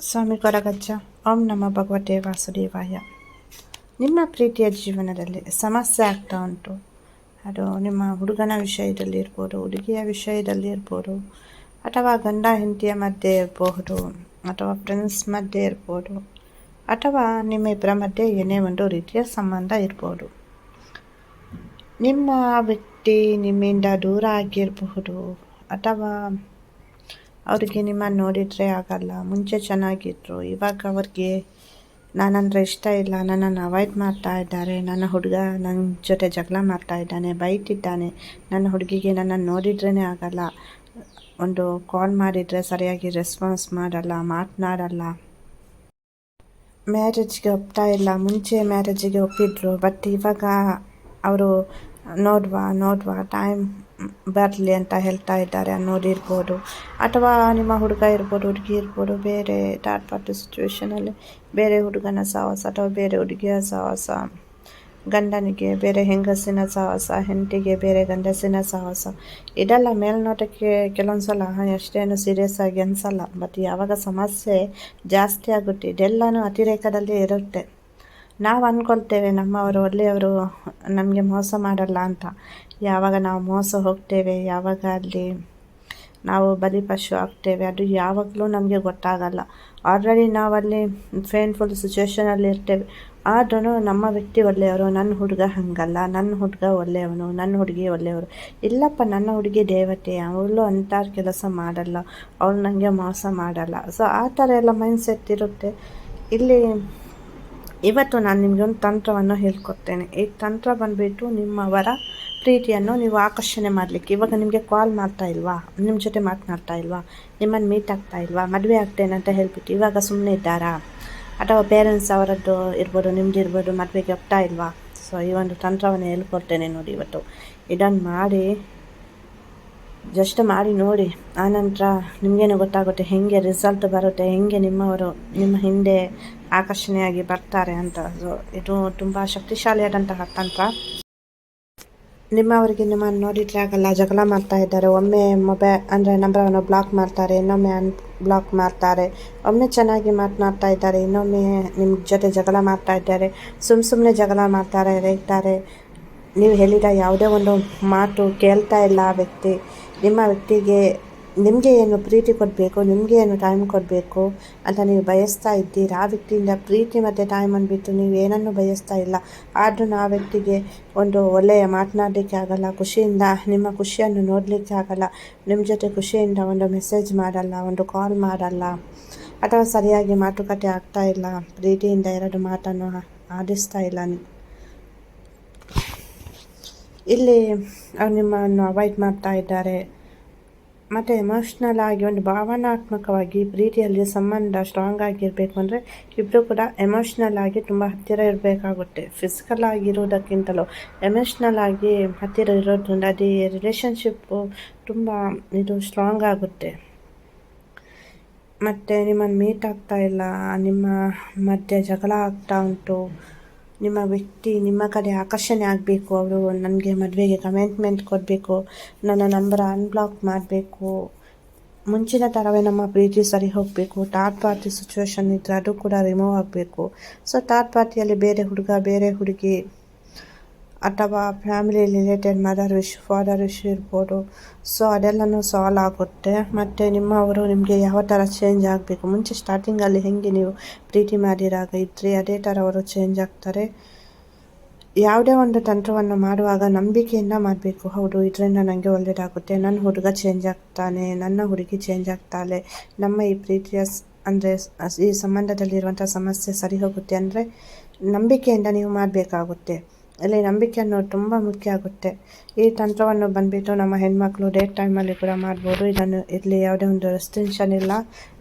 ಸ್ವಾಮಿ ಕೊರಗಜ್ಜ ಓಂ ನಮ ಭಗವತೆ ವಾಸುದೇವಾಯ. ನಿಮ್ಮ ಪ್ರೀತಿಯ ಜೀವನದಲ್ಲಿ ಸಮಸ್ಯೆ ಆಗ್ತಾ ಉಂಟು. ಅದು ನಿಮ್ಮ ಹುಡುಗನ ವಿಷಯದಲ್ಲಿ ಇರ್ಬೋದು, ಹುಡುಗಿಯ ವಿಷಯದಲ್ಲಿ ಇರ್ಬೋದು, ಅಥವಾ ಗಂಡ ಹೆಂಡತಿಯ ಮಧ್ಯೆ ಇರಬಹುದು ಅಥವಾ ಫ್ರೆಂಡ್ಸ್ ಮಧ್ಯೆ ಇರ್ಬೋದು, ಅಥವಾ ನಿಮ್ಮ ಇಬ್ಬರ ಮಧ್ಯೆ ಏನೇ ಒಂದು ರೀತಿಯ ಸಂಬಂಧ ಇರ್ಬೋದು. ನಿಮ್ಮ ವ್ಯಕ್ತಿ ನಿಮ್ಮಿಂದ ದೂರ ಆಗಿರಬಹುದು, ಅಥವಾ ಅವರಿಗೆ ನಿಮ್ಮನ್ನು ನೋಡಿದರೆ ಆಗಲ್ಲ. ಮುಂಚೆ ಚೆನ್ನಾಗಿದ್ರು. ಇವಾಗ ಅವ್ರಿಗೆ ನಾನಂದರೆ ಇಷ್ಟ ಇಲ್ಲ. ನನ್ನನ್ನು ಅವಾಯ್ಡ್ ಮಾಡ್ತಾ ಇದ್ದಾರೆ. ನನ್ನ ಹುಡುಗ ನನ್ನ ಜೊತೆ ಜಗಳ ಮಾಡ್ತಾ ಇದ್ದಾನೆ, ಬೈತಿದ್ದಾನೆ. ನನ್ನ ಹುಡುಗಿಗೆ ನನ್ನನ್ನು ನೋಡಿದ್ರೇ ಆಗಲ್ಲ. ಒಂದು ಕಾಲ್ ಮಾಡಿದರೆ ಸರಿಯಾಗಿ ರೆಸ್ಪಾನ್ಸ್ ಮಾಡಲ್ಲ, ಮಾತನಾಡಲ್ಲ. ಮ್ಯಾರೇಜ್ಗೆ ಒಪ್ತಾ ಇಲ್ಲ. ಮುಂಚೆ ಮ್ಯಾರೇಜಿಗೆ ಒಪ್ಪಿದ್ರು. ಬಟ್ ಇವಾಗ ಅವರು ನೋಡುವ ನೋಡುವ ಟೈಮ್ ಬರಲಿ ಅಂತ ಹೇಳ್ತಾ ಇದ್ದಾರೆ ಅನ್ನೋದಿರ್ಬೋದು ಅಥವಾ ನಿಮ್ಮ ಹುಡುಗ ಇರ್ಬೋದು, ಹುಡುಗಿ ಇರ್ಬೋದು, ಬೇರೆ ಥರ್ಡ್ ಪಾರ್ಟಿ ಸಿಚುವೇಷನಲ್ಲಿ ಬೇರೆ ಹುಡುಗನ ಸಾಹಸ ಅಥವಾ ಬೇರೆ ಹುಡುಗಿಯ ಸಾಹಸ ಗಂಡನಿಗೆ ಬೇರೆ ಹೆಂಗಸಿನ ಸಾಹಸ ಹೆಂಡತಿಗೆ ಬೇರೆ ಗಂಡಸಿನ ಸಾಹಸ ಇದೆಲ್ಲ ಮೇಲ್ನೋಟಕ್ಕೆ ಕೆಲವೊಂದು ಸಲ ಎಷ್ಟೇನು ಸೀರಿಯಸ್ ಆಗಿ ಅನಿಸಲ್ಲ ಬಟ್ ಯಾವಾಗ ಸಮಸ್ಯೆ ಜಾಸ್ತಿ ಆಗುತ್ತೆ, ಇದೆಲ್ಲನೂ ಅತಿರೇಕದಲ್ಲಿ ಇರುತ್ತೆ. ನಾವು ಅಂದ್ಕೊಳ್ತೇವೆ ನಮ್ಮವರು, ಒಳ್ಳೆಯವರು ನಮಗೆ ಮೋಸ ಮಾಡಲ್ಲ ಅಂತ. ಯಾವಾಗ ನಾವು ಮೋಸ ಹೋಗ್ತೇವೆ ಯಾವಾಗ ಅಲ್ಲಿ ನಾವು ಬಲಿಪಶು ಆಗ್ತೇವೆ, ಅದು ಯಾವಾಗಲೂ ನಮಗೆ ಗೊತ್ತಾಗಲ್ಲ. ಆಲ್ರೆಡಿ ನಾವಲ್ಲಿ ಪೇನ್ಫುಲ್ ಸಿಚುವೇಷನಲ್ಲಿ ಇರ್ತೇವೆ. ಆದ್ರೂ ನಮ್ಮ ವ್ಯಕ್ತಿ ಒಳ್ಳೆಯವರು, ನನ್ನ ಹುಡುಗ ಹಾಗಲ್ಲ, ನನ್ನ ಹುಡುಗ ಒಳ್ಳೆಯವನು, ನನ್ನ ಹುಡುಗಿ ಒಳ್ಳೆಯವರು. ಇಲ್ಲಪ್ಪ, ನನ್ನ ಹುಡುಗಿ ದೇವತೆ, ಅವಳು ಅಂಥ ಕೆಲಸ ಮಾಡಲ್ಲ, ಅವಳು ನನಗೆ ಮೋಸ ಮಾಡಲ್ಲ. ಸೊ ಆ ಥರ ಎಲ್ಲ ಮೈಂಡ್ಸೆಟ್ ಇರುತ್ತೆ. ಇಲ್ಲಿ ಇವತ್ತು ನಾನು ನಿಮಗೆ ಒಂದು ತಂತ್ರವನ್ನು ಹೇಳ್ಕೊಡ್ತೇನೆ. ಈ ತಂತ್ರ ಬಂದುಬಿಟ್ಟು ನಿಮ್ಮವರ ಪ್ರೀತಿಯನ್ನು ನೀವು ಆಕರ್ಷಣೆ ಮಾಡಲಿಕ್ಕೆ. ಇವಾಗ ನಿಮಗೆ ಕಾಲ್ ಮಾಡ್ತಾ ಇಲ್ವಾ? ನಿಮ್ಮ ಜೊತೆ ಮಾತನಾಡ್ತಾ ಇಲ್ವಾ? ನಿಮ್ಮನ್ನು ಮೀಟ್ ಆಗ್ತಾ ಇಲ್ವಾ? ಮದುವೆ ಆಗ್ತೇನೆ ಅಂತ ಹೇಳ್ಬಿಟ್ಟು ಇವಾಗ ಸುಮ್ಮನೆ ಇದ್ದಾರಾ? ಅಥವಾ ಪೇರೆಂಟ್ಸ್ ಅವರದ್ದು ಇರ್ಬೋದು ನಿಮ್ದು ಇರ್ಬೋದು, ಮದುವೆಗೆ ಹೋಗ್ತಾ ಇಲ್ವಾ? ಸೊ ಈ ಒಂದು ತಂತ್ರವನ್ನು ಹೇಳ್ಕೊಡ್ತೇನೆ ನೋಡಿ ಇವತ್ತು. ಇದನ್ನು ಮಾಡಿ ಜಸ್ಟ್ ಮಾಡಿ ನೋಡಿ. ಆನಂತರ ನಿಮಗೇನು ಗೊತ್ತಾಗುತ್ತೆ, ಹೇಗೆ ರಿಸಲ್ಟ್ ಬರುತ್ತೆ, ಹೇಗೆ ನಿಮ್ಮವರು, ನಿಮ್ಮ ಹಿಂದೆ ಆಕರ್ಷಣೆಯಾಗಿ ಬರ್ತಾರೆ ಅಂತ. ಇದು ತುಂಬ ಶಕ್ತಿಶಾಲಿಯಾದಂತಹ ತಂತ್ರ. ನಿಮ್ಮವರಿಗೆ ನಿಮ್ಮನ್ನು ನೋಡಿದ್ರೆ ಆಗಲ್ಲ, ಜಗಳ ಮಾಡ್ತಾ ಇದ್ದಾರೆ. ಒಮ್ಮೆ ಮೊಬೈಲ್ ಅಂದರೆ ನಂಬರನ್ನು ಬ್ಲಾಕ್ ಮಾಡ್ತಾರೆ, ಇನ್ನೊಮ್ಮೆ ಅನ್ ಬ್ಲಾಕ್ ಮಾಡ್ತಾರೆ. ಒಮ್ಮೆ ಚೆನ್ನಾಗಿ ಮಾತನಾಡ್ತಾ ಇದ್ದಾರೆ, ಇನ್ನೊಮ್ಮೆ ನಿಮ್ಮ ಜೊತೆ ಜಗಳ ಮಾಡ್ತಾ ಇದ್ದಾರೆ. ಸುಮ್ಮ ಸುಮ್ಮನೆ ಜಗಳ ಮಾಡ್ತಾರೆ ಹೇಳ್ತಾರೆ ನೀವು ಹೇಳಿದ ಯಾವುದೇ ಒಂದು ಮಾತು ಕೇಳ್ತಾ ಇಲ್ಲ ಆ ವ್ಯಕ್ತಿ. ನಿಮ್ಮ ವ್ಯಕ್ತಿಗೆ ನಿಮಗೆ ಏನು ಪ್ರೀತಿ ಕೊಡಬೇಕು, ನಿಮಗೆ ಏನು ಟೈಮ್ ಕೊಡಬೇಕು ಅಂತ ನೀವು ಬಯಸ್ತಾ ಇದ್ದೀರಾ, ಆ ವ್ಯಕ್ತಿಯಿಂದ ಪ್ರೀತಿ ಮತ್ತು ಟೈಮ್ ಅಂದ್ಬಿಟ್ಟು ನೀವು ಏನನ್ನು ಬಯಸ್ತಾ ಇಲ್ಲ. ಆದರೂ ಆ ವ್ಯಕ್ತಿಗೆ ಒಂದು ಒಳ್ಳೆಯ ಮಾತನಾಡಲಿಕ್ಕೆ ಆಗಲ್ಲ, ಖುಷಿಯಿಂದ, ನಿಮ್ಮ ಖುಷಿಯನ್ನು ನೋಡಲಿಕ್ಕೆ ಆಗಲ್ಲ ನಿಮ್ಮ ಜೊತೆ ಖುಷಿಯಿಂದ ಒಂದು ಮೆಸೇಜ್ ಮಾಡಲ್ಲ, ಒಂದು ಕಾಲ್ ಮಾಡಲ್ಲ, ಅಥವಾ ಸರಿಯಾಗಿ ಮಾತುಕತೆ ಆಗ್ತಾ ಇಲ್ಲ, ಪ್ರೀತಿಯಿಂದ ಎರಡು ಮಾತನ್ನು ಆಡಿಸ್ತಾ ಇಲ್ಲ. ಇಲ್ಲಿ ಅವ್ರು ನಿಮ್ಮನ್ನು ಅವಾಯ್ಡ್ ಮಾಡ್ತಾ ಇದ್ದಾರೆ. ಮತ್ತು ಎಮೋಷ್ನಲ್ ಆಗಿ ಒಂದು ಭಾವನಾತ್ಮಕವಾಗಿ ಪ್ರೀತಿಯಲ್ಲಿ ಸಂಬಂಧ ಸ್ಟ್ರಾಂಗ್ ಆಗಿರಬೇಕು ಅಂದರೆ ಇಬ್ಬರು ಕೂಡ ಎಮೋಷ್ನಲ್ ಆಗಿ ತುಂಬ ಹತ್ತಿರ ಇರಬೇಕಾಗುತ್ತೆ. ಫಿಸಿಕಲ್ ಆಗಿರೋದಕ್ಕಿಂತಲೂ ಎಮೋಷ್ನಲ್ ಆಗಿ ಹತ್ತಿರ ಇರೋದ್ರಿಂದ ಅದೇ ರಿಲೇಷನ್ಶಿಪ್ಪು ತುಂಬ ಇದು ಸ್ಟ್ರಾಂಗ್ ಆಗುತ್ತೆ. ಮತ್ತು ನಿಮ್ಮನ್ನು ಮೀಟ್ ಆಗ್ತಾ ಇಲ್ಲ, ನಿಮ್ಮ ಮಧ್ಯೆ ಜಗಳ ಆಗ್ತಾ ಉಂಟು ನಿಮ್ಮ ವ್ಯಕ್ತಿ ನಿಮ್ಮ ಕಡೆ ಆಕರ್ಷಣೆ ಆಗಬೇಕು, ಅವರು ನನಗೆ ಮದುವೆಗೆ ಕಮೆಂಟ್ಮೆಂಟ್ ಕೊಡಬೇಕು, ನನ್ನ ನಂಬರ್ ಅನ್ಬ್ಲಾಕ್ ಮಾಡಬೇಕು. ಮುಂಚಿನ ಥರವೇ ನಮ್ಮ ಪ್ರೀತಿ ಸರಿ ಹೋಗಬೇಕು ಥರ್ಡ್ ಪಾರ್ಟಿ ಸಿಚುವೇಶನ್ ಇದ್ದರೆ ಅದು ಕೂಡ ರಿಮೂವ್ ಆಗಬೇಕು. ಸೊ ಥರ್ಡ್ ಪಾರ್ಟಿಯಲ್ಲಿ ಬೇರೆ ಹುಡುಗ, ಬೇರೆ ಹುಡುಗಿ ಅಥವಾ family related mother wish father wish ಇರ್ಬೋದು. ಸೊ ಅದೆಲ್ಲನೂ ಸಾಲ್ವ್ ಆಗುತ್ತೆ. ಮತ್ತು ನಿಮ್ಮವರು ನಿಮಗೆ ಯಾವ ಥರ ಚೇಂಜ್ ಆಗಬೇಕು? ಮುಂಚೆ ಸ್ಟಾರ್ಟಿಂಗಲ್ಲಿ ಹೇಗೆ ನೀವು ಪ್ರೀತಿ ಮಾಡಿರಾಗ ಇದ್ರಿ, ಅದೇ ಥರ ಅವರು ಚೇಂಜ್ ಆಗ್ತಾರೆ. ಯಾವುದೇ ಒಂದು ತಂತ್ರವನ್ನು ಮಾಡುವಾಗ ನಂಬಿಕೆಯಿಂದ ಮಾಡಬೇಕು. ಹೌದು, ಇದರಿಂದ ನನಗೆ ಒಳ್ಳೆಯದಾಗುತ್ತೆ ನನ್ನ ಹುಡುಗ ಚೇಂಜ್ ಆಗ್ತಾನೆ, ನನ್ನ ಹುಡುಗಿ ಚೇಂಜ್ ಆಗ್ತಾಳೆ. ನಮ್ಮ ಈ ಪ್ರೀತಿಯ ಅಂದರೆ ಈ ಸಂಬಂಧದಲ್ಲಿರುವಂಥ ಸಮಸ್ಯೆ ಸರಿ ಹೋಗುತ್ತೆ. ಅಂದರೆ ನಂಬಿಕೆಯಿಂದ ನೀವು ಮಾಡಬೇಕಾಗುತ್ತೆ. ಇಲ್ಲಿ ನಂಬಿಕೆ ಅನ್ನೋದು ತುಂಬ ಮುಖ್ಯ ಆಗುತ್ತೆ. ಈ ತಂತ್ರವನ್ನು ಬಂದುಬಿಟ್ಟು ನಮ್ಮ ಹೆಣ್ಮಕ್ಳು ಡೇ ಟೈಮಲ್ಲಿ ಕೂಡ ಮಾಡ್ಬೋದು. ಇದನ್ನು ಇಲ್ಲಿ ಯಾವುದೇ ಒಂದು ರೆಸ್ಟ್ರಿಕ್ಷನ್ ಇಲ್ಲ.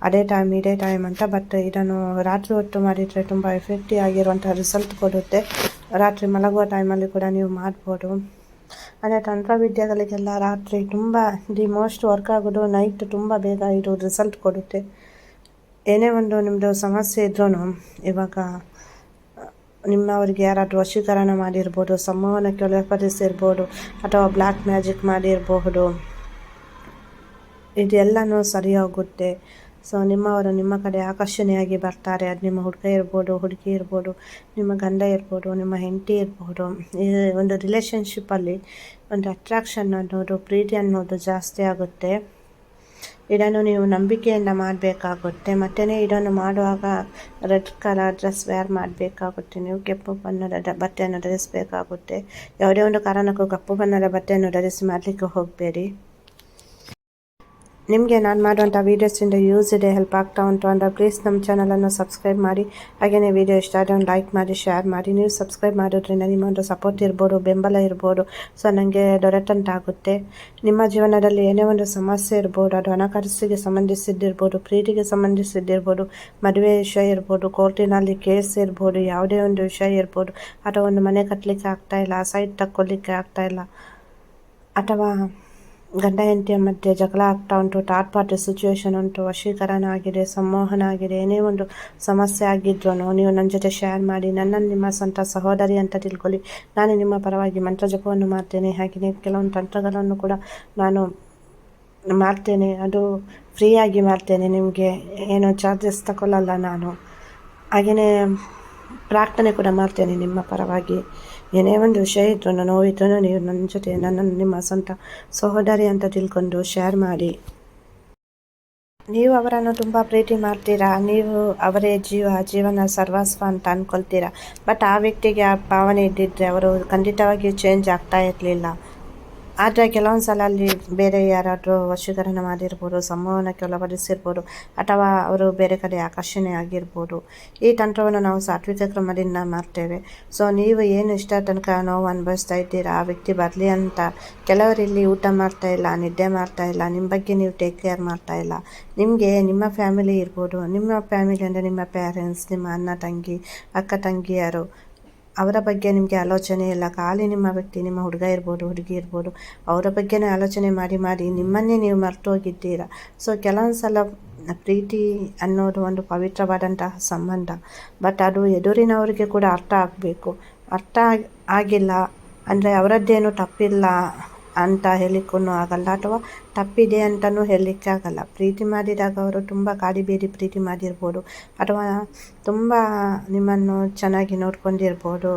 ಅದೇ ಟೈಮ್ ಇದೇ ಟೈಮ್ ಅಂತ ಬಟ್ ಇದನ್ನು ರಾತ್ರಿ ಹೊತ್ತು ಮಾಡಿದರೆ ತುಂಬ ಎಫೆಕ್ಟಿವ್ ಆಗಿರುವಂಥ ರಿಸಲ್ಟ್ ಕೊಡುತ್ತೆ. ರಾತ್ರಿ ಮಲಗುವ ಟೈಮಲ್ಲಿ ಕೂಡ ನೀವು ಮಾಡ್ಬೋದು. ಅದೇ ತಂತ್ರವಿದ್ಯೆಗಳಿಗೆಲ್ಲ ರಾತ್ರಿ ತುಂಬ ದಿ ಮೋಸ್ಟ್ ವರ್ಕ್ ಆಗೋದು ನೈಟ್ ತುಂಬ ಬೇಗ ಇದು ರಿಸಲ್ಟ್ ಕೊಡುತ್ತೆ. ಏನೇ ಒಂದು ನಿಮ್ಮದು ಸಮಸ್ಯೆ ಇದ್ರೂ ಇವಾಗ ನಿಮ್ಮವರಿಗೆ ಯಾರಾದರೂ ವಶೀಕರಣ ಮಾಡಿರ್ಬೋದು, ಸಂವಹನಕ್ಕೆ ಒಳಪಡಿಸಿರ್ಬೋದು ಅಥವಾ ಬ್ಲ್ಯಾಕ್ ಮ್ಯಾಜಿಕ್ ಮಾಡಿರಬಹುದು ಇದೆಲ್ಲನೂ ಸರಿ ಹೋಗುತ್ತೆ ಸೊ ನಿಮ್ಮವರು ನಿಮ್ಮ ಕಡೆ ಆಕರ್ಷಣೆಯಾಗಿ ಬರ್ತಾರೆ. ಅದು ನಿಮ್ಮ ಹುಡುಗ ಇರ್ಬೋದು, ಹುಡುಗಿ ಇರ್ಬೋದು, ನಿಮ್ಮ ಗಂಡ ಇರ್ಬೋದು, ನಿಮ್ಮ ಹೆಂಡತಿ ಇರ್ಬೋದು. ಈ ಒಂದು ರಿಲೇಷನ್ಶಿಪ್ಪಲ್ಲಿ ಒಂದು ಅಟ್ರಾಕ್ಷನ್ ಅನ್ನೋದು, ಪ್ರೀತಿ ಅನ್ನೋದು ಜಾಸ್ತಿ ಆಗುತ್ತೆ. ಇದನ್ನು ನೀವು ನಂಬಿಕೆಯಿಂದ ಮಾಡಬೇಕಾಗುತ್ತೆ. ಮತ್ತೆ ಇದನ್ನು ಮಾಡುವಾಗ ರೆಡ್ ಕಲರ್ ಡ್ರೆಸ್ ವೇರ್ ಮಾಡಬೇಕಾಗುತ್ತೆ. ನೀವು ಕೆಂಪು ಬಣ್ಣದ ಬಟ್ಟೆಯನ್ನು ಧರಿಸಬೇಕಾಗುತ್ತೆ. ಯಾವುದೇ ಒಂದು ಕಾರಣಕ್ಕೂ ಕಪ್ಪು ಬಣ್ಣದ ಬಟ್ಟೆಯನ್ನು ಧರಿಸಿ ಮಾಡಲಿಕ್ಕೆ ಹೋಗಬೇಡಿ. ನಿಮಗೆ ನಾನು ಮಾಡುವಂಥ ವೀಡಿಯೋಸಿಂದ ಯೂಸ್ ಇದೆ ಹೆಲ್ಪ್ ಆಗ್ತಾ ಉಂಟು ಅಂದರೆ ಪ್ಲೀಸ್ ನಮ್ಮ ಚಾನಲನ್ನು ಸಬ್ಸ್ಕ್ರೈಬ್ ಮಾಡಿ. ಹಾಗೆಯೇ ವೀಡಿಯೋ ಇಷ್ಟ ಆದರೆ ಒಂದು ಲೈಕ್ ಮಾಡಿ ಶೇರ್ ಮಾಡಿ. ನೀವು ಸಬ್ಸ್ಕ್ರೈಬ್ ಮಾಡೋದ್ರಿಂದ ನಿಮ್ಮೊಂದು ಸಪೋರ್ಟ್ ಇರ್ಬೋದು, ಬೆಂಬಲ ಇರ್ಬೋದು. ಸೊ ನನಗೆ ದೊರೆತಂತಾಗುತ್ತೆ ನಿಮ್ಮ ಜೀವನದಲ್ಲಿ ಏನೇ ಒಂದು ಸಮಸ್ಯೆ ಇರ್ಬೋದು, ಅದು ಹಣಕಾಸಿಗೆ ಸಂಬಂಧಿಸಿದ್ದಿರ್ಬೋದು, ಪ್ರೀತಿಗೆ ಸಂಬಂಧಿಸಿದ್ದಿರ್ಬೋದು, ಮದುವೆ ವಿಷಯ ಇರ್ಬೋದು, ಕೋರ್ಟಿನಲ್ಲಿ ಕೇಸ್ ಇರ್ಬೋದು, ಯಾವುದೇ ಒಂದು ವಿಷಯ ಇರ್ಬೋದು, ಅಥವಾ ಒಂದು ಮನೆ ಕಟ್ಟಲಿಕ್ಕೆ ಆಗ್ತಾಯಿಲ್ಲ ಸೈಟ್ ತಕ್ಕೊಳ್ಳಿಕ್ಕೆ ಆಗ್ತಾಯಿಲ್ಲ ಅಥವಾ ಗಂಡ ಹೆಂಡತಿಯ ಮಧ್ಯೆ ಜಗಳ ಆಗ್ತಾ ಉಂಟು ಟಾಟ್ ಪಾರ್ಟಿ ಸಿಚುವೇಶನ್ ಉಂಟು, ವಶೀಕರಣ ಆಗಿದೆ, ಸಂಮೋಹನ ಆಗಿದೆ, ಏನೇ ಒಂದು ಸಮಸ್ಯೆ ಆಗಿದ್ರು ನೀವು ನನ್ನ ಜೊತೆ ಶೇರ್ ಮಾಡಿ, ನನ್ನನ್ನು ನಿಮ್ಮ ಸ್ವಂತ ಸಹೋದರಿ ಅಂತ ತಿಳ್ಕೊಳ್ಳಿ. ನಾನು ನಿಮ್ಮ ಪರವಾಗಿ ಮಂತ್ರ ಜಪವನ್ನು ಮಾಡ್ತೇನೆ. ಹಾಗೆಯೇ ಕೆಲವೊಂದು ತಂತ್ರಗಳನ್ನು ಕೂಡ ನಾನು ಮಾಡ್ತೇನೆ. ಅದು ಫ್ರೀಯಾಗಿ ಮಾಡ್ತೇನೆ ನಿಮಗೆ. ಏನು ಚಾರ್ಜಸ್ ತಗೊಳ್ಳಲ್ಲ ನಾನು. ಹಾಗೆಯೇ ಪ್ರಾರ್ಥನೆ ಕೂಡ ಮಾಡ್ತೇನೆ ನಿಮ್ಮ ಪರವಾಗಿ. ಏನೇ ಒಂದು ವಿಷಯ ನನ್ನ ಹೋಯಿತು ನೀವು ನನ್ನ ಜೊತೆ ನನ್ನನ್ನು ನಿಮ್ಮ ಸ್ವಂತ ಸಹೋದರಿ ಅಂತ ತಿಳ್ಕೊಂಡು ಶೇರ್ ಮಾಡಿ. ನೀವು ಅವರನ್ನು ತುಂಬ ಪ್ರೀತಿ ಮಾಡ್ತೀರಾ? ನೀವು ಅವರೇ ಜೀವ, ಜೀವನ ಸರ್ವಸ್ವ ಅಂತ ಅಂದ್ಕೊಳ್ತೀರಾ ಬಟ್ ಆ ವ್ಯಕ್ತಿಗೆ ಆ ಭಾವನೆ ಇದ್ದಿದ್ದರೆ ಅವರು ಖಂಡಿತವಾಗಿಯೂ ಚೇಂಜ್ ಆಗ್ತಾ ಇರಲಿಲ್ಲ. ಆದರೆ ಕೆಲವೊಂದು ಸಲ ಅಲ್ಲಿ ಬೇರೆ ಯಾರಾದರೂ ವಶೀಕರಣ ಮಾಡಿರ್ಬೋದು, ಸಂವಹನಕ್ಕೆ ಒಳಪಡಿಸಿರ್ಬೋದು ಅಥವಾ ಅವರು ಬೇರೆ ಕಡೆ ಆಕರ್ಷಣೆ ಆಗಿರ್ಬೋದು, ಈ ತಂತ್ರವನ್ನು ನಾವು ಸಾತ್ವಿಕ ಕ್ರಮದಿಂದ ಮಾಡ್ತೇವೆ. ಸೊ ನೀವು ಏನು ಇಷ್ಟ ತನಕ ನೋವು ಅನುಭವಿಸ್ತಾ ಇದ್ದೀರಾ? ಆ ವ್ಯಕ್ತಿ ಬರಲಿ ಅಂತ ಕೆಲವರು ಇಲ್ಲಿ ಊಟ ಮಾಡ್ತಾ ಇಲ್ಲ, ನಿದ್ದೆ ಮಾಡ್ತಾ ಇಲ್ಲ, ನಿಮ್ಮ ಬಗ್ಗೆ ನೀವು ಟೇಕ್ ಕೇರ್ ಮಾಡ್ತಾ ಇಲ್ಲ. ನಿಮಗೆ ನಿಮ್ಮ ಫ್ಯಾಮಿಲಿ ಇರ್ಬೋದು. ನಿಮ್ಮ ಫ್ಯಾಮಿಲಿ ಅಂದರೆ ನಿಮ್ಮ ಪೇರೆಂಟ್ಸ್ ನಿಮ್ಮ ಅಣ್ಣ, ತಂಗಿ, ಅಕ್ಕ, ತಂಗಿಯರು. ಅವರ ಬಗ್ಗೆ ನಿಮಗೆ ಆಲೋಚನೆ ಇಲ್ಲ. ಖಾಲಿ ನಿಮ್ಮ ವ್ಯಕ್ತಿ, ನಿಮ್ಮ ಹುಡುಗ ಇರ್ಬೋದು, ಹುಡುಗಿ ಇರ್ಬೋದು, ಅವರ ಬಗ್ಗೆನೇ ಆಲೋಚನೆ ಮಾಡಿ ಮಾಡಿ ನಿಮ್ಮನ್ನೇ ನೀವು ಮರೆತು ಹೋಗಿದ್ದೀರಾ? ಸೊ ಕೆಲವೊಂದು ಸಲ ಪ್ರೀತಿ ಅನ್ನೋದು ಒಂದು ಪವಿತ್ರವಾದಂತಹ ಸಂಬಂಧ. ಬಟ್ ಅದು ಎದುರಿನವರಿಗೆ ಕೂಡ ಅರ್ಥ ಆಗಬೇಕು. ಅರ್ಥ ಆಗಿಲ್ಲ ಅಂದರೆ ಅವರದ್ದೇನು ತಪ್ಪಿಲ್ಲ. ಅಂತ ಹೇಳಲಿಕ್ಕೂ ಆಗಲ್ಲ ಅಥವಾ ತಪ್ಪಿದೆ ಅಂತಲೂ ಹೇಳಲಿಕ್ಕೆ ಆಗಲ್ಲ. ಪ್ರೀತಿ ಮಾಡಿದಾಗ ಅವರು ತುಂಬ ಕಾಡಿಬೇಡಿ ಪ್ರೀತಿ ಮಾಡಿರ್ಬೋದು ಅಥವಾ ತುಂಬ ನಿಮ್ಮನ್ನು ಚೆನ್ನಾಗಿ ನೋಡ್ಕೊಂಡಿರ್ಬೋದು.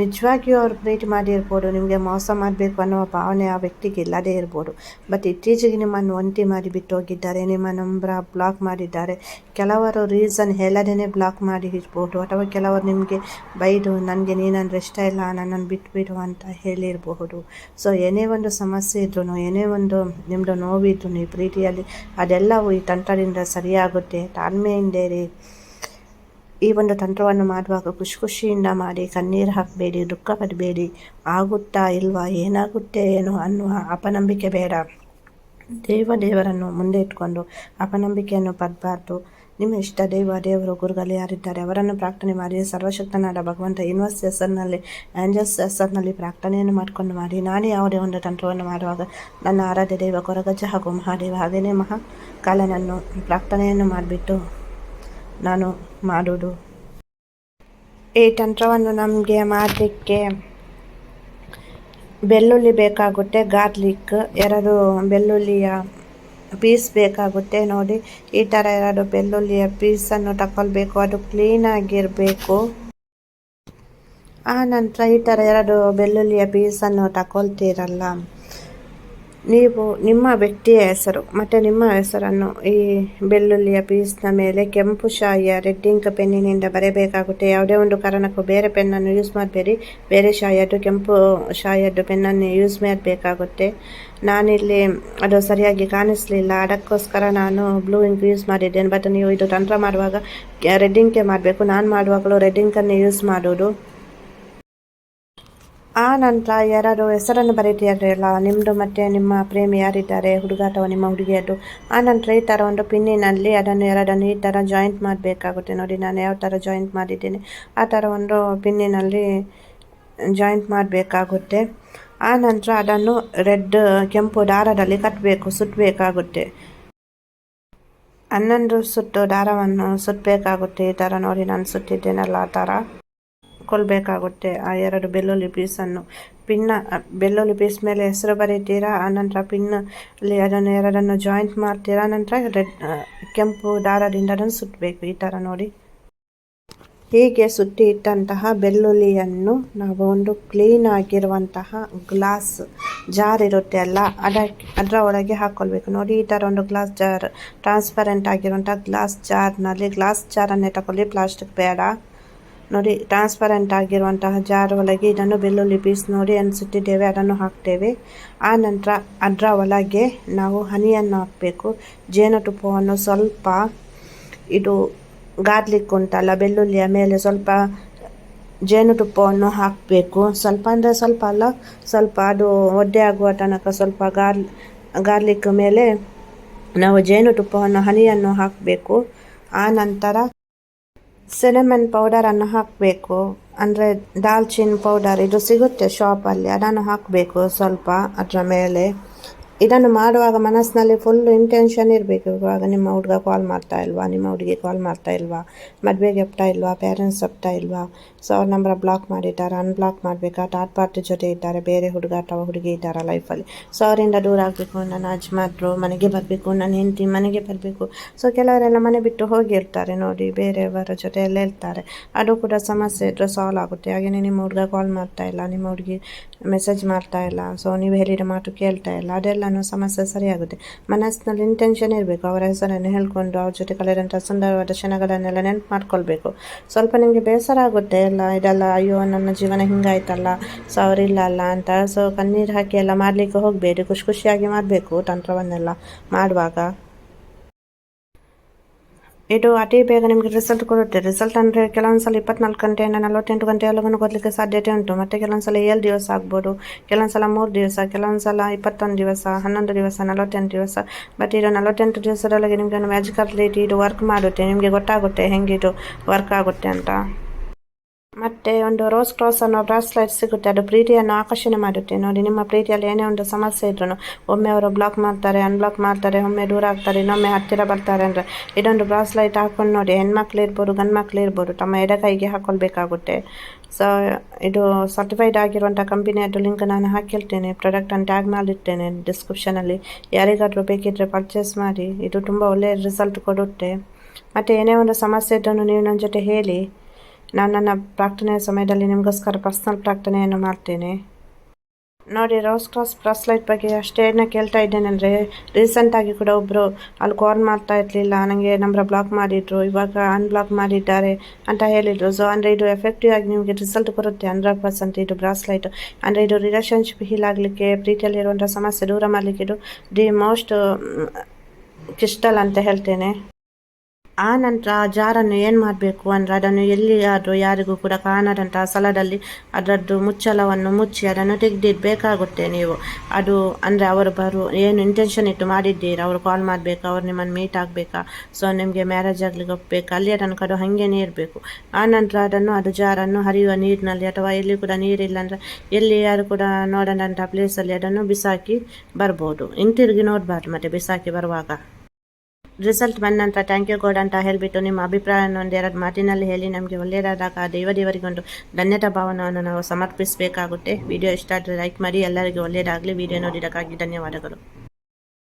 ನಿಜವಾಗಿಯೂ ಅವ್ರು ಪ್ರೀತಿ ಮಾಡಿರ್ಬೋದು ನಿಮಗೆ ಮೋಸ ಮಾಡಬೇಕು ಅನ್ನೋ ಭಾವನೆ ಆ ವ್ಯಕ್ತಿಗೆ ಇಲ್ಲದೇ ಇರ್ಬೋದು. ಬಟ್ ಇತ್ತೀಚೆಗೆ ನಿಮ್ಮನ್ನು ಒಂಟಿ ಮಾಡಿ ಬಿಟ್ಟು ಹೋಗಿದ್ದಾರೆ ನಿಮ್ಮ ನಂಬರ ಬ್ಲಾಕ್ ಮಾಡಿದ್ದಾರೆ. ಕೆಲವರು ರೀಸನ್ ಹೇಳದೇ ಬ್ಲಾಕ್ ಮಾಡಿ ಇರ್ಬೋದು, ಅಥವಾ ಕೆಲವರು ನಿಮಗೆ ಬೈದು ನನಗೆ ನೀನಂದ್ರೆ ಇಷ್ಟ ಇಲ್ಲ, ನನ್ನನ್ನು ಬಿಟ್ಬಿಡು ಅಂತ ಹೇಳಿರಬಹುದು ಸೊ ಏನೇ ಒಂದು ಸಮಸ್ಯೆ ಇದ್ರೂ ಏನೇ ಒಂದು ನಿಮ್ಮದು ನೋವಿದ್ರು ಈ ಪ್ರೀತಿಯಲ್ಲಿ ಅದೆಲ್ಲವೂ ಈ ತಂತ್ರದಿಂದ ಸರಿಯಾಗುತ್ತೆ. ತಾಳ್ಮೆಯಿಂದ ಇರಿ ಈ ಒಂದು ತಂತ್ರವನ್ನು ಮಾಡುವಾಗ ಖುಷಿ ಖುಷಿಯಿಂದ ಮಾಡಿ ಕಣ್ಣೀರು ಹಾಕಬೇಡಿ, ದುಃಖ ಪಡಬೇಡಿ, ಆಗುತ್ತಾ ಇಲ್ವಾ, ಏನಾಗುತ್ತೆ, ಏನೋ? ಅನ್ನುವ ಅಪನಂಬಿಕೆ ಬೇಡ. ದೇವ ದೇವರನ್ನು ಮುಂದೆ ಇಟ್ಕೊಂಡು ಅಪನಂಬಿಕೆಯನ್ನು ಪಡಬಾರ್ದು. ನಿಮ್ಮ ಇಷ್ಟ ದೇವ ದೇವರು ಗುರುಗಳು ಯಾರಿದ್ದಾರೆ, ಅವರನ್ನು ಪ್ರಾರ್ಥನೆ ಮಾಡಿ, ಸರ್ವಶಕ್ತನಾದ ಭಗವಂತ ಯೂನಿವರ್ಸ್ ಹೆಸರಿನಲ್ಲಿ ಆ್ಯಂಜಲ್ಸ್ ಹೆಸರಿನಲ್ಲಿ ಪ್ರಾರ್ಥನೆಯನ್ನು ಮಾಡಿಕೊಂಡು ಮಾಡಿ. ನಾನು ಯಾವುದೇ ಒಂದು ತಂತ್ರವನ್ನು ಮಾಡುವಾಗ ನನ್ನ ಆರಾಧ್ಯ ದೇವ, ಕೊರಗಜ್ಜ ಹಾಗೂ ಮಹಾದೇವ, ಹಾಗೆಯೇ ಮಹಾಕಾಲನನ್ನು ಪ್ರಾರ್ಥನೆಯನ್ನು ಮಾಡಿಬಿಟ್ಟು ನಾನು ಮಾಡೋದು. ಈ ತಂತ್ರವನ್ನು ನಮಗೆ ಮಾಡಲಿಕ್ಕೆ ಬೆಳ್ಳುಳ್ಳಿ ಬೇಕಾಗುತ್ತೆ, ಗಾರ್ಲಿಕ್, ಎರಡು ಬೆಳ್ಳುಳ್ಳಿಯ ಪೀಸ್ ಬೇಕಾಗುತ್ತೆ ನೋಡಿ. ಈ ಥರ ಎರಡು ಬೆಳ್ಳುಳ್ಳಿಯ ಪೀಸನ್ನು ತಗೊಳ್ಬೇಕು ಅದು ಕ್ಲೀನಾಗಿರಬೇಕು ಆ ನಂತರ ಈ ಥರ ಎರಡು ಬೆಳ್ಳುಳ್ಳಿಯ ಪೀಸನ್ನು ತಗೊಳ್ತೀರಲ್ಲ ನೀವು ನಿಮ್ಮ ವ್ಯಕ್ತಿಯ ಹೆಸರು, ಮತ್ತು ನಿಮ್ಮ ಹೆಸರನ್ನು ಈ ಬೆಳ್ಳುಳ್ಳಿಯ ಪೀಸ್ನ ಮೇಲೆ, ಕೆಂಪು ಶಾಯಿಯ ರೆಡ್ ಇಂಕ್ ಪೆನ್ನಿನಿಂದ ಬರೆಯಬೇಕಾಗುತ್ತೆ. ಯಾವುದೇ ಒಂದು ಕಾರಣಕ್ಕೂ ಬೇರೆ ಪೆನ್ನನ್ನು ಯೂಸ್ ಮಾಡಬೇಡಿ. ಬೇರೆ ಶಾಯಿಯದ್ದು, ಕೆಂಪು ಶಾಯಿಯದ್ದು ಪೆನ್ನನ್ನು ಯೂಸ್ ಮಾಡಬೇಕಾಗುತ್ತೆ. ನಾನಿಲ್ಲಿ ಅದು ಸರಿಯಾಗಿ ಕಾಣಿಸಲಿಲ್ಲ. ಅದಕ್ಕೋಸ್ಕರ ನಾನು ಬ್ಲೂ ಇಂಕ್ ಯೂಸ್ ಮಾಡಿದ್ದೇನೆ. ಬಟ್ ನೀವು ಇದು ತಂತ್ರ ಮಾಡುವಾಗ ರೆಡ್ ಇಂಕೇ ಮಾಡಬೇಕು. ನಾನು ಮಾಡುವಾಗಲೂ ರೆಡ್ ಯೂಸ್ ಮಾಡೋದು. ಆ ನಂತರ ಯಾರಾದರೂ ಹೆಸರನ್ನು ಬರೀತಿದ್ರಲ್ಲ ನಿಮ್ಮದು ಮತ್ತು ನಿಮ್ಮ ಪ್ರೇಮಿ ಯಾರಿದ್ದಾರೆ, ಹುಡುಗ ಅಥವಾ ನಿಮ್ಮ ಹುಡುಗಿಯದ್ದು, ಆ ನಂತರ ಈ ಥರ ಒಂದು ಪಿನ್ನಿನಲ್ಲಿ ಅದನ್ನು ಎರಡನ್ನು ಈ ಥರ ಜಾಯಿಂಟ್ ಮಾಡಬೇಕಾಗುತ್ತೆ. ನೋಡಿ, ನಾನು ಯಾವ ಥರ ಜಾಯಿಂಟ್ ಮಾಡಿದ್ದೀನಿ, ಆ ಥರ ಒಂದು ಪಿನ್ನಿನಲ್ಲಿ ಜಾಯಿಂಟ್ ಮಾಡಬೇಕಾಗುತ್ತೆ. ಆ ನಂತರ ಅದನ್ನು ರೆಡ್ ಕೆಂಪು ದಾರದಲ್ಲಿ ಕಟ್ಟಬೇಕು ಸುತ್ತಬೇಕಾಗುತ್ತೆ ಹನ್ನೊಂದು ಸುತ್ತು ದಾರವನ್ನು ಸುತ್ತಬೇಕಾಗುತ್ತೆ ಈ ಥರ ನೋಡಿ, ನಾನು ಸುತ್ತಿದ್ದೇನಲ್ಲ ಆ ಥರ ಕೊಳ್ಬೇಕಾಗುತ್ತೆ ಆ ಎರಡು ಬೆಳ್ಳುಳ್ಳಿ ಪೀಸನ್ನು ಪಿನ್ನ ಬೆಳ್ಳುಳ್ಳಿ ಪೀಸ್ ಮೇಲೆ ಹೆಸರು ಬರೀತೀರಾ? ಆನಂತರ ಪಿನ್ನಲ್ಲಿ ಅದನ್ನು ಎರಡನ್ನು ಜಾಯಿಂಟ್ ಮಾಡ್ತೀರಾ? ನಂತರ ರೆಡ್ ಕೆಂಪು ದಾರದಿಂದ ಅದನ್ನು ಸುತ್ತಬೇಕು. ಈ ಥರ ನೋಡಿ. ಹೀಗೆ ಸುತ್ತಿ ಇಟ್ಟಂತಹ ಬೆಳ್ಳುಳ್ಳಿಯನ್ನು ನಾವು ಒಂದು ಕ್ಲೀನ್ ಆಗಿರುವಂತಹ ಗ್ಲಾಸ್ ಜಾರ್ ಇರುತ್ತೆ ಅಲ್ಲ ಅದಕ್ಕೆ ಅದರ ಒಳಗೆ ಹಾಕ್ಕೊಳ್ಬೇಕು ನೋಡಿ, ಈ ಥರ ಒಂದು ಗ್ಲಾಸ್ ಜಾರ್ ಟ್ರಾನ್ಸ್ಪರೆಂಟ್ ಆಗಿರುವಂಥ ಗ್ಲಾಸ್ ಜಾರ್ನಲ್ಲಿ ಗ್ಲಾಸ್ ಜಾರನ್ನೇ ತಗೊಳ್ಳಿ. ಪ್ಲಾಸ್ಟಿಕ್ ಬೇಡ. ನೋಡಿ ಟ್ರಾನ್ಸ್ಪರೆಂಟ್ ಆಗಿರುವಂತಹ ಜಾರ್ ಒಳಗೆ ಇದನ್ನು ಬೆಳ್ಳುಳ್ಳಿ ಪೀಸ್ ನೋಡಿ ಅನಿಸುತ್ತಿದ್ದೇವೆ ಅದನ್ನು ಹಾಕ್ತೇವೆ. ಆ ನಂತರ ಅದರ ಒಳಗೆ ನಾವು ಹನಿಯನ್ನು ಹಾಕಬೇಕು. ಜೇನುತುಪ್ಪವನ್ನು ಸ್ವಲ್ಪ ಇದು ಗಾರ್ಲಿಕ್ ಉಂಟಲ್ಲ, ಬೆಳ್ಳುಳ್ಳಿಯ ಮೇಲೆ ಸ್ವಲ್ಪ ಜೇನುತುಪ್ಪವನ್ನು ಹಾಕಬೇಕು. ಸ್ವಲ್ಪ ಅಂದರೆ ಸ್ವಲ್ಪ ಅಲ್ಲ, ಸ್ವಲ್ಪ ಅದು ಒದ್ದೆ ಆಗುವ ತನಕ ಸ್ವಲ್ಪ ಗಾರ್, ಗಾರ್ಲಿಕ್ ಮೇಲೆ ನಾವು ಜೇನುತುಪ್ಪವನ್ನು ಹನಿಯನ್ನು ಹಾಕಬೇಕು. ಆ ನಂತರ ಸಿನಮನ್ ಪೌಡರನ್ನು ಹಾಕಬೇಕು. ಅಂದರೆ ದಾಲ್ಚಿನ್ ಪೌಡರ್ ಇದು ಸಿಗುತ್ತೆ ಶಾಪಲ್ಲಿ ಅದನ್ನು ಹಾಕಬೇಕು ಸ್ವಲ್ಪ ಅದರ ಮೇಲೆ. ಇದನ್ನು ಮಾಡುವಾಗ ಮನಸ್ಸಿನಲ್ಲಿ ಫುಲ್ ಇಂಟೆನ್ಷನ್ ಇರಬೇಕು. ಇವಾಗ ನಿಮ್ಮ ಹುಡುಗ ಕಾಲ್ ಮಾಡ್ತಾ ಇಲ್ವಾ? ನಿಮ್ಮ ಹುಡುಗಿ ಕಾಲ್ ಮಾಡ್ತಾ ಇಲ್ವಾ? ಮದುವೆಗೆ ಒಪ್ತಾ ಇಲ್ವಾ? ಪೇರೆಂಟ್ಸ್ ಒಪ್ತಾ ಇಲ್ವಾ? ಸೊ ಅವ್ರ ನಂಬರ್ ಬ್ಲಾಕ್ ಮಾಡಿದ್ದಾರೆ? ಅನ್ಬ್ಲಾಕ್ ಮಾಡಬೇಕಾ? ಥರ್ಡ್ ಪಾರ್ಟಿ ಜೊತೆ ಇದ್ದಾರೆ? ಬೇರೆ ಹುಡುಗ ಅಥವಾ ಹುಡುಗಿ ಇದ್ದಾರೆ ಲೈಫಲ್ಲಿ ಸೊ ಅವರಿಂದ ದೂರ ಆಗಬೇಕು. ನನ್ನ ಅಜ್ಮಾದ್ರು ಮನೆಗೆ ಬರಬೇಕು. ನನ್ನ ಹೆಂಡತಿ ಮನೆಗೆ ಬರಬೇಕು. ಸೊ ಕೆಲವರೆಲ್ಲ ಮನೆ ಬಿಟ್ಟು ಹೋಗಿರ್ತಾರೆ. ನೋಡಿ, ಬೇರೆಯವರ ಜೊತೆ ಎಲ್ಲ ಇರ್ತಾರೆ. ಅದು ಕೂಡ ಸಮಸ್ಯೆ ಇದ್ದರೆ ಸಾಲ್ವ್ ಆಗುತ್ತೆ. ಹಾಗೆಯೇ ನಿಮ್ಮ ಹುಡುಗ ಕಾಲ್ ಮಾಡ್ತಾ ಇಲ್ಲ, ನಿಮ್ಮ ಹುಡುಗಿ ಮೆಸೇಜ್ ಮಾಡ್ತಾ ಇಲ್ಲ. ಸೊ ನೀವು ಹೇಳಿದ ಮಾತು ಕೇಳ್ತಾ ಇಲ್ಲ. ಅದೆಲ್ಲನೂ ಸಮಸ್ಯೆ ಸರಿಯಾಗುತ್ತೆ. ಮನಸ್ಸಿನಲ್ಲಿ ಇಂಟೆನ್ಷನ್ ಇರಬೇಕು. ಅವರ ಹೆಸರನ್ನು ಹೇಳ್ಕೊಂಡು, ಅವ್ರ ಜೊತೆ ಕಳೆದಂಥ ಸುಂದರವಾದ ಕ್ಷಣಗಳನ್ನೆಲ್ಲ ನೆನಪು ಮಾಡ್ಕೊಳ್ಬೇಕು. ಸ್ವಲ್ಪ ನಿಮಗೆ ಬೇಸರ ಆಗುತ್ತೆ. ಎಲ್ಲ ಇದೆಲ್ಲ, ಅಯ್ಯೋ, ನನ್ನ ಜೀವನ ಹಿಂಗಾಯ್ತಲ್ಲ, ಸೊ ಅವರಿಲ್ಲ ಅಲ್ಲ ಅಂತ. ಸೊ ಕಣ್ಣೀರು ಹಾಕಿ ಎಲ್ಲ ಮಾಡಲಿಕ್ಕೆ ಹೋಗಬೇಡಿ. ಖುಷಿ ಖುಷಿಯಾಗಿ ಮಾಡಬೇಕು ತಂತ್ರವನ್ನೆಲ್ಲ. ಮಾಡುವಾಗ. ಇದು ಅತಿ ಬೇಗ ನಿಮಗೆ ರಿಸಲ್ಟ್ ಕೊಡುತ್ತೆ. ರಿಸಲ್ಟ್ ಅಂದರೆ ಕೆಲವೊಂದು ಸಲ ಇಪ್ಪತ್ನಾಲ್ಕು ಗಂಟೆಯಿಂದ ನಲವತ್ತೆಂಟು ಗಂಟೆಯೊಳಗೂ ಕೊಡಲಿಕ್ಕೆ ಸಾಧ್ಯತೆ ಉಂಟು. ಮತ್ತು ಕೆಲವೊಂದು ಸಲ ಏಳು ದಿವಸ ಆಗ್ಬೋದು ಕೆಲವೊಂದು ಸಲ ಮೂರು ದಿವಸ ಕೆಲವೊಂದು ಸಲ ಇಪ್ಪತ್ತೊಂದು ದಿವಸ, ಹನ್ನೊಂದು ದಿವಸ, ನಲವತ್ತೆಂಟು ದಿವಸ. ಬಟ್ ಇದು ನಲವತ್ತೆಂಟು ದಿವಸದೊಳಗೆ ನಿಮಗೆ ಮ್ಯಾಜಿಕಲ್ ರೀತಿ ಇದು ವರ್ಕ್ ಮಾಡುತ್ತೆ. ನಿಮಗೆ ಗೊತ್ತಾಗುತ್ತೆ ಹೆಂಗಿದು ವರ್ಕ್ ಆಗುತ್ತೆ ಅಂತ. ಮತ್ತು ಒಂದು ರೋಸ್ ಕ್ರಾಸ್ ಅನ್ನೋ ಬ್ರಾಸ್ಲೈಟ್ ಸಿಗುತ್ತೆ. ಅದು ಪ್ರೀತಿಯನ್ನು ಆಕರ್ಷಣೆ ಮಾಡುತ್ತೆ. ನೋಡಿ, ನಿಮ್ಮ ಪ್ರೀತಿಯಲ್ಲಿ ಏನೇ ಒಂದು ಸಮಸ್ಯೆ ಇದ್ರೂ ಒಮ್ಮೆ ಅವರು ಬ್ಲಾಕ್ ಮಾಡ್ತಾರೆ ಅನ್ಬ್ಲಾಕ್ ಮಾಡ್ತಾರೆ, ಒಮ್ಮೆ ದೂರ ಆಗ್ತಾರೆ, ಇನ್ನೊಮ್ಮೆ ಹತ್ತಿರ ಬರ್ತಾರೆ ಅಂದರೆ ಇದೊಂದು ಬ್ರಾಸ್ಲೈಟ್ ಹಾಕೊಂಡು ನೋಡಿ, ಹೆಣ್ಮಕ್ಳು ಇರ್ಬೋದು ಗಂಡು ಇರ್ಬೋದು, ತಮ್ಮ ಎಡಗೈಗೆ ಹಾಕೊಳ್ಬೇಕಾಗುತ್ತೆ. ಸೊ ಇದು ಸರ್ಟಿಫೈಡ್ ಆಗಿರುವಂಥ ಕಂಪನಿಯದ್ದು ಲಿಂಕ್ ನಾನು ಹಾಕಿರ್ತೇನೆ. ಪ್ರಾಡಕ್ಟನ್ನು ಟ್ಯಾಗ್ ಮಾಡಿರ್ತೇನೆ ಡಿಸ್ಕ್ರಿಪ್ಷನಲ್ಲಿ ಯಾರಿಗಾದರೂ ಬೇಕಿದ್ದರೆ ಪರ್ಚೇಸ್ ಮಾಡಿ. ಇದು ತುಂಬ ಒಳ್ಳೆಯ ರಿಸಲ್ಟ್ ಕೊಡುತ್ತೆ. ಮತ್ತು ಏನೇ ಒಂದು ಸಮಸ್ಯೆ ಇದ್ದನ್ನು ನೀವು ನನ್ನ ಜೊತೆ ಹೇಳಿ. ನಾನು ನನ್ನ ಪ್ರಾರ್ಥನೆಯ ಸಮಯದಲ್ಲಿ ನಿಮಗೋಸ್ಕರ ಪರ್ಸ್ನಲ್ ಪ್ರಾರ್ಥನೆಯನ್ನು ಮಾಡ್ತೇನೆ. ನೋಡಿ, ರೋಸ್ ಕ್ರಾಸ್ ಬ್ರಾಸ್ಲೈಟ್ ಬಗ್ಗೆ ಅಷ್ಟೇನ ಕೇಳ್ತಾ ಇದ್ದೇನೆ ಅಂದರೆ ರೀಸೆಂಟಾಗಿ ಕೂಡ ಒಬ್ಬರು ಅಲ್ಲಿ ಕಾಲ್ ಮಾಡ್ತಾ ಇರಲಿಲ್ಲ ನನಗೆ ನಂಬರ್ ಬ್ಲಾಕ್ ಮಾಡಿದ್ರು, ಇವಾಗ ಅನ್ಬ್ಲಾಕ್ ಮಾಡಿದ್ದಾರೆ ಅಂತ ಹೇಳಿದರು. ಸೊ ಅಂದರೆ ಇದು ಎಫೆಕ್ಟಿವ್ ಆಗಿ ನಿಮಗೆ ರಿಸಲ್ಟ್ ಬರುತ್ತೆ ಹಂಡ್ರೆಡ್ ಪರ್ಸೆಂಟ್ ಇದು ಬ್ರಾಸ್ಲೈಟ್ ಅಂದರೆ ಇದು ರಿಲೇಷನ್ಶಿಪ್ ಹೀಲ್ ಆಗಲಿಕ್ಕೆ ಪ್ರೀತಿಯಲ್ಲಿರುವಂಥ ಸಮಸ್ಯೆ ದೂರ ಮಾಡಲಿಕ್ಕೆ ಇದು ದಿ ಮೋಸ್ಟ್ ಕ್ರಿಸ್ಟಲ್ ಅಂತ ಹೇಳ್ತೇನೆ. ಆ ನಂತರ ಆ ಜಾರನ್ನು ಏನು ಮಾಡಬೇಕು ಅಂದರೆ ಅದನ್ನು ಎಲ್ಲಿಯಾದರೂ ಯಾರಿಗೂ ಕೂಡ ಕಾಣದಂಥ ಸ್ಥಳದಲ್ಲಿ ಅದರದ್ದು ಮುಚ್ಚಳವನ್ನು ಮುಚ್ಚಿ ಅದನ್ನು ತೆಗೆದಿಡಬೇಕಾಗುತ್ತೆ ನೀವು. ಅದು ಅಂದರೆ ಅವರು ಬರು, ಏನು ಇಂಟೆನ್ಷನ್ ಇಟ್ಟು ಮಾಡಿದ್ದೀರಿ? ಅವರು ಕಾಲ್ ಮಾಡಬೇಕು? ಅವ್ರು ನಿಮ್ಮನ್ನು ಮೀಟ್ ಆಗಬೇಕಾ? ಸೊ ನಿಮಗೆ ಮ್ಯಾರೇಜ್ ಆಗಲಿಕ್ಕೆ ಒಪ್ಪಬೇಕು ಅಲ್ಲಿ ಅದನ್ನು ಕಡು ಹಾಗೇನೇ ಇರಬೇಕು ಆ ನಂತರ ಅದನ್ನು, ಅದು ಜಾರನ್ನು ಹರಿಯುವ ನೀರಿನಲ್ಲಿ ಅಥವಾ ಎಲ್ಲಿ ಕೂಡ ನೀರಿಲ್ಲ ಅಂದರೆ ಎಲ್ಲಿ ಯಾರು ಕೂಡ ನೋಡದಂಥ ಪ್ಲೇಸಲ್ಲಿ ಅದನ್ನು ಬಿಸಾಕಿ ಬರ್ಬೋದು. ಹಿಂತಿರುಗಿ ನೋಡಬಾರ್ದು ಮತ್ತು ಬಿಸಾಕಿ ಬರುವಾಗ. ರಿಸಲ್ಟ್ ಬಂದ ನಂತರ ಥ್ಯಾಂಕ್ ಯು ಗೋಡ್ ಅಂತ ಹೇಳಿಬಿಟ್ಟು ನಿಮ್ಮ ಅಭಿಪ್ರಾಯವನ್ನು ಒಂದೆರಡು ಮಾತಿನಲ್ಲಿ ಹೇಳಿ ನಮಗೆ ಒಳ್ಳೆಯದಾದಾಗ ದೇವ ದೇವರಿಗೊಂದು ಧನ್ಯತಾ ಭಾವನವನ್ನು ನಾವು ಸಮರ್ಪಿಸಬೇಕಾಗುತ್ತೆ. ವಿಡಿಯೋ ಇಷ್ಟ ಆದರೆ ಲೈಕ್ ಮಾಡಿ, ಎಲ್ಲರಿಗೂ ಒಳ್ಳೆಯದಾಗಲಿ. ವಿಡಿಯೋ ನೋಡಿದ್ದಕ್ಕಾಗಿ ಧನ್ಯವಾದಗಳು.